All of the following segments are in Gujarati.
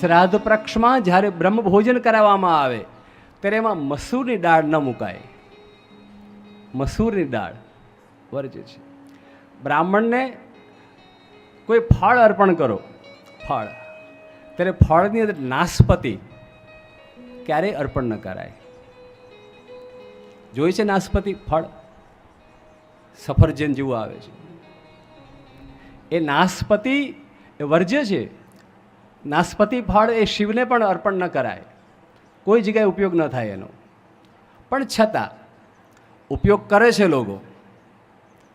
શ્રાદ્ધ પ્રક્ષમાં જ્યારે બ્રહ્મ ભોજન કરાવવામાં આવે, ત્યારે એમાં મસૂરની દાળ ન મુકાય. મસૂરની દાળ વર્જે છે. બ્રાહ્મણને કોઈ ફળ અર્પણ કરો, ફળ. ત્યારે ફળની અંદર નાશપતિ ક્યારેય અર્પણ ન કરાય. જોઈ છે નાશપતિ ફળ? સફરજન જેવું આવે છે. એ નાશપતિ એ વર્જ્ય છે. નાશપતિ ફળ એ શિવને પણ અર્પણ ન કરાય. કોઈ જગ્યાએ ઉપયોગ ન થાય એનો. પણ છતાં, ઉપયોગ કરે છે લોકો.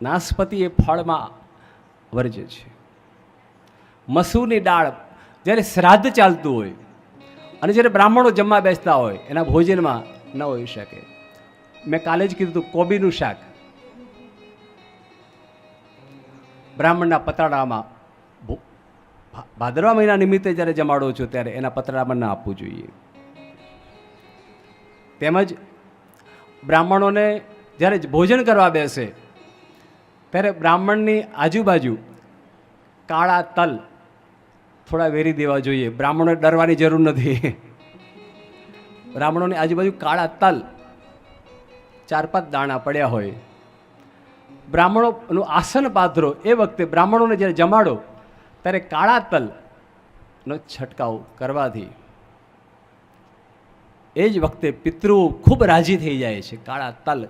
નાશપતિ એ ફળમાં વર્જે છે. મસૂરની દાળ જ્યારે શ્રાદ્ધ ચાલતું હોય અને જ્યારે બ્રાહ્મણો જમવા બેસતા હોય, એના ભોજનમાં ન હોઈ શકે. મેં કાલે જ કીધું હતું, કોબીનું શાક. બ્રાહ્મણના પતાડામાં ભાદરવા મહિના નિમિત્તે જ્યારે જમાડો છો ત્યારે એના પતરામાં ના આપવું જોઈએ. તેમજ બ્રાહ્મણોને જ્યારે ભોજન કરવા બેસે, ત્યારે બ્રાહ્મણની આજુબાજુ કાળા તલ થોડા વેરી દેવા જોઈએ. બ્રાહ્મણોને ડરવાની જરૂર નથી. બ્રાહ્મણોની આજુબાજુ કાળા તલ ચાર પાંચ દાણા પડ્યા હોય. બ્રાહ્મણોનું આસન પાથરો એ વખતે બ્રાહ્મણોને જ્યારે જમાડો ત્યારે કાળા તલનો છંટકાવ કરવાથી એ જ વખતે પિતૃઓ ખૂબ રાજી થઈ જાય છે. કાળા તલ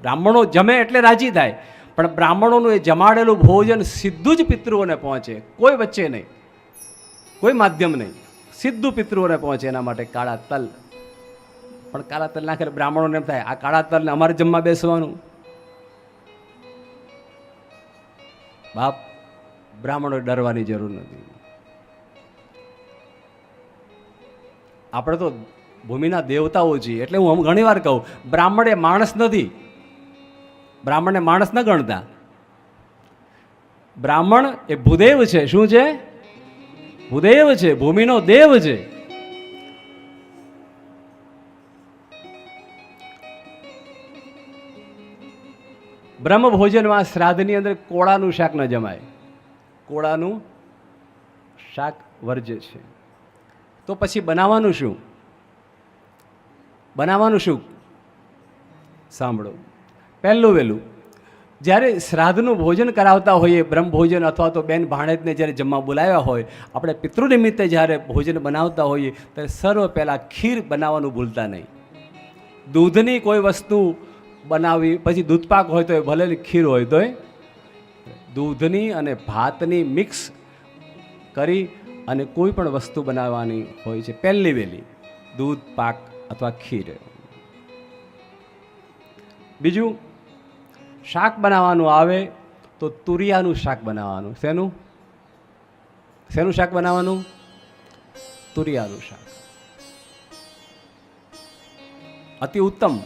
બ્રાહ્મણો જમે એટલે રાજી થાય. પણ બ્રાહ્મણોનું એ જમાડેલું ભોજન સીધું જ પિતૃઓને પહોંચે. કોઈ વચ્ચે નહીં. કોઈ માધ્યમ નહીં. સીધું પિતૃઓને પહોંચે એના માટે કાળા તલ. પણ કાળા તલ નાખે બ્રાહ્મણોને એમ થાય, આ કાળા તલને અમારે જમવા બેસવાનું. બાપ બ્રાહ્મણોએ ડરવાની જરૂર નથી. આપણે તો ભૂમિના દેવતાઓ છીએ, એટલે હું ઘણી વાર કહું, બ્રાહ્મણ એ માણસ નથી. બ્રાહ્મણને માણસ ન ગણતા. બ્રાહ્મણ એ ભૂદેવ છે, શું છે? ભૂદેવ છે, ભૂમિનો દેવ છે. બ્રહ્મ ભોજનમાં શ્રાદ્ધની અંદર કોળાનું શાક ન જમાય. કોળાનું શાક વર્જ્ય છે. તો પછી બનાવવાનું શું? બનાવવાનું શું? સાંભળો. પહેલું વહેલું. જ્યારે શ્રાદ્ધનું ભોજન કરાવતા હોઈએ બ્રહ્મ ભોજન અથવા તો બેન ભાણેજને જ્યારે જમવા બોલાવ્યા હોય, આપણે પિતૃ નિમિત્તે જ્યારે ભોજન બનાવતા હોઈએ, ત્યારે સર્વ પહેલાં ખીર બનાવવાનું ભૂલતા નહીં. દૂધની કોઈ વસ્તુ બનાવી પછી દૂધપાક હોય તો એ ભલે ખીર હોય તોય દૂધની અને ભાતની મિક્સ કરી અને કોઈ પણ વસ્તુ બનાવવાની હોય છે. પહેલી વહેલી દૂધ, પાક અથવા ખીર. બીજું, શાક બનાવવાનું આવે તો તુરિયાનું શાક બનાવવાનું. શેનું? શેનું શાક બનાવવાનું? તુરિયાનું શાક. અતિ ઉત્તમ.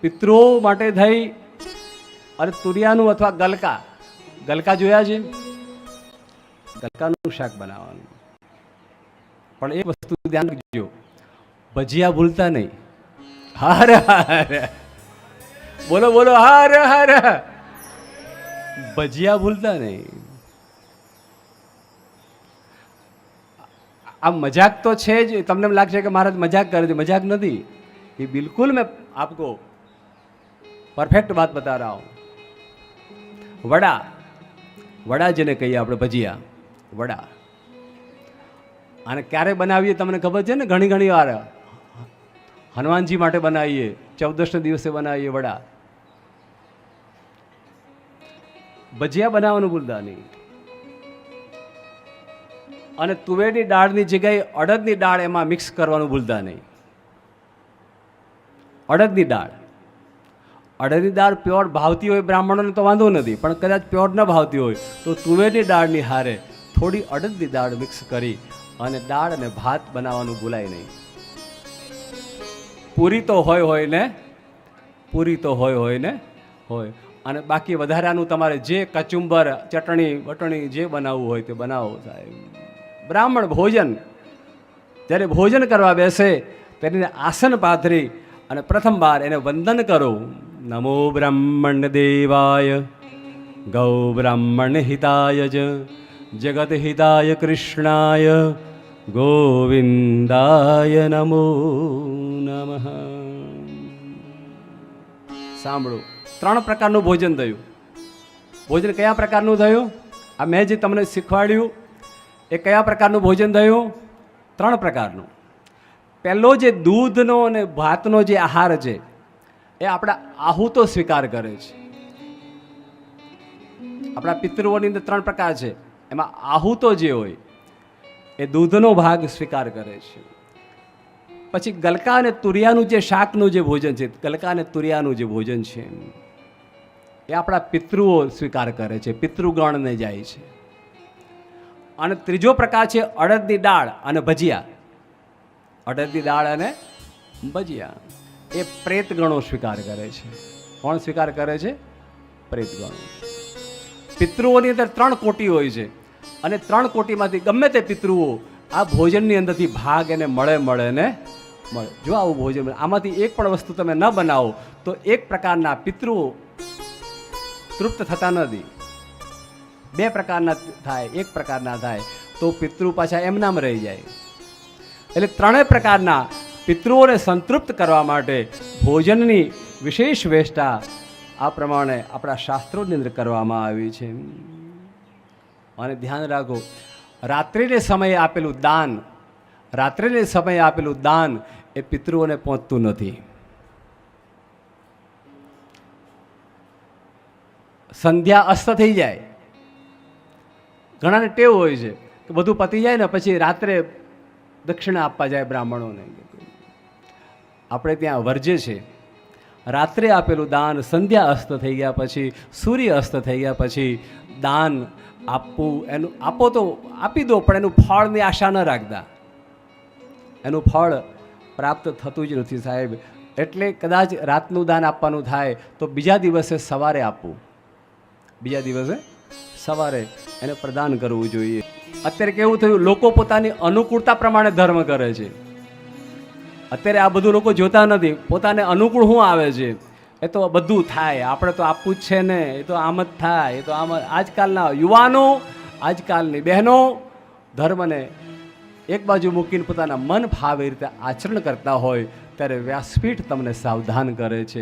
પિતૃઓ માટે થઈ અને તુરિયાનું અથવા ગલકા. ગલકા જોયા છે? ગલકાનું શાક બનાવવાનું. પણ એ વસ્તુ ધ્યાન રાખજો. ભજીયા ભૂલતા નહીં. હાર હાર. બોલો બોલો, હાર હાર. ભજીયા ભૂલતા નહીં. આ મજાક તો છે જ. તમને એમ લાગશે કે મહારાજ મજાક કરે છે. મજાક નથી. એ બિલકુલ મેં આપકો પરફેક્ટ વાત બતા રહા હું. વડા. વડા જેને કહીએ આપણે ભજીયા. વડા. અને ક્યારે બનાવીએ તમને ખબર છે ને? ઘણી ઘણી વાર. હનુમાનજી માટે બનાવીએ. ચૌદશના દિવસે બનાવીએ વડા. ભજીયા બનાવવાનું ભૂલતા નહીં. અને તુવેરની દાળની જગ્યાએ અડદની દાળ એમાં મિક્સ કરવાનું ભૂલતા નહીં. અડદની દાળ. અડદની દાળ પ્યોર ભાવતી હોય બ્રાહ્મણોને તો વાંધો નથી, પણ કદાચ પ્યોર ન ભાવતી હોય તો તુવેરની દાળની હારે થોડી અડદની દાળ મિક્સ કરી અને દાળ અને ભાત બનાવવાનું ભૂલાય નહીં. પૂરી તો હોય હોય ને? પૂરી તો હોય હોય ને? હોય. અને બાકી વધારાનું તમારે જે કચુંબર, ચટણી, વટણી જે બનાવવું હોય તે બનાવો સાહેબ. બ્રાહ્મણ ભોજન, જ્યારે ભોજન કરવા બેસે, તેને આસન પાથરી અને પ્રથમ વાર એને વંદન કરો. નમો બ્રાહ્મણ દેવાય ગૌ બ્રાહ્મણ હિતાય જ જગદહિતાય કૃષ્ણાય ગોવિંદાય નમો નમઃ સાંભળો, ત્રણ પ્રકારનું ભોજન થયું. ભોજન કયા પ્રકારનું થયું? આ મેં જે તમને શીખવાડ્યું, એ કયા પ્રકારનું ભોજન થયું? ત્રણ પ્રકારનું. પહેલો જે દૂધનો અને ભાતનો જે આહાર છે એ આપણા આહુતો સ્વીકાર કરે છે. આપણા પિતૃઓની અંદર ત્રણ પ્રકાર છે. એમાં આહુતો જે હોય, એ દૂધનો ભાગ સ્વીકાર કરે છે. પછી ગલકા અને તુરિયાનું જે શાકનું જે ભોજન છે, ગલકા અને તુરિયાનું જે ભોજન છે, એ આપણા પિતૃઓ સ્વીકાર કરે છે, પિતૃગણને જાય છે. અને ત્રીજો પ્રકાર છે અડદની દાળ અને ભજીયા. અડદની દાળ અને ભજીયા. એ પ્રેતગણો સ્વીકાર કરે છે. કોણ સ્વીકાર કરે છે? પ્રેતગણો. પિતૃઓની અંદર ત્રણ કોટી હોય છે. અને ત્રણ કોટીમાંથી ગમે તે પિતૃઓ આ ભોજનની અંદરથી ભાગ એને મળે મળે ને મળે. જો આવું ભોજન મળે, આમાંથી એક પણ વસ્તુ તમે ન બનાવો, તો એક પ્રકારના પિતૃઓ તૃપ્ત થતા નથી. બે પ્રકારના થાય, એક પ્રકારના થાય, તો પિતૃ પાછા એમનામ રહી જાય. એટલે ત્રણેય પ્રકારના પિતૃઓને સંતૃપ્ત કરવા માટે ભોજનની વિશેષ વેષ્ટા આ પ્રમાણે આપણા શાસ્ત્રોની અંદર કરવામાં આવી છે. અને ધ્યાન રાખો, રાત્રિને સમયે આપેલું દાન, રાત્રિને સમયે આપેલું દાન એ પિતૃઓને પહોંચતું નથી. સંધ્યા અસ્ત થઈ જાય. ઘણાને ટેવ હોય છે કે બધું પતી જાય ને પછી રાત્રે દક્ષિણા આપવા જાય બ્રાહ્મણોને. આપણે ત્યાં વર્જે છે. રાત્રે આપેલું દાન સંધ્યા અસ્ત થઈ ગયા પછી, સૂર્ય અસ્ત થઈ ગયા પછી દાન આપવું, એનું આપો તો આપી દો, પણ એનું ફળની આશા ન રાખતા. એનું ફળ પ્રાપ્ત થતું જ નથી સાહેબ. એટલે કદાચ રાતનું દાન આપવાનું થાય તો બીજા દિવસે સવારે આપવું. બીજા દિવસે સવારે એને પ્રદાન કરવું જોઈએ. અત્યારે કેવું થયું? લોકો પોતાની અનુકૂળતા પ્રમાણે ધર્મ કરે છે. અત્યારે આ બધું લોકો જોતા નથી. પોતાને અનુકૂળ શું આવે છે? એ તો બધું થાય. આપણે તો આપવું જ છે ને. એ તો આમ જ થાય. એ તો આમ આજકાલના યુવાનો, આજકાલની બહેનો ધર્મને એક બાજુ મૂકીને પોતાના મન ફાવે રીતે આચરણ કરતા હોય, ત્યારે વ્યાસપીઠ તમને સાવધાન કરે છે.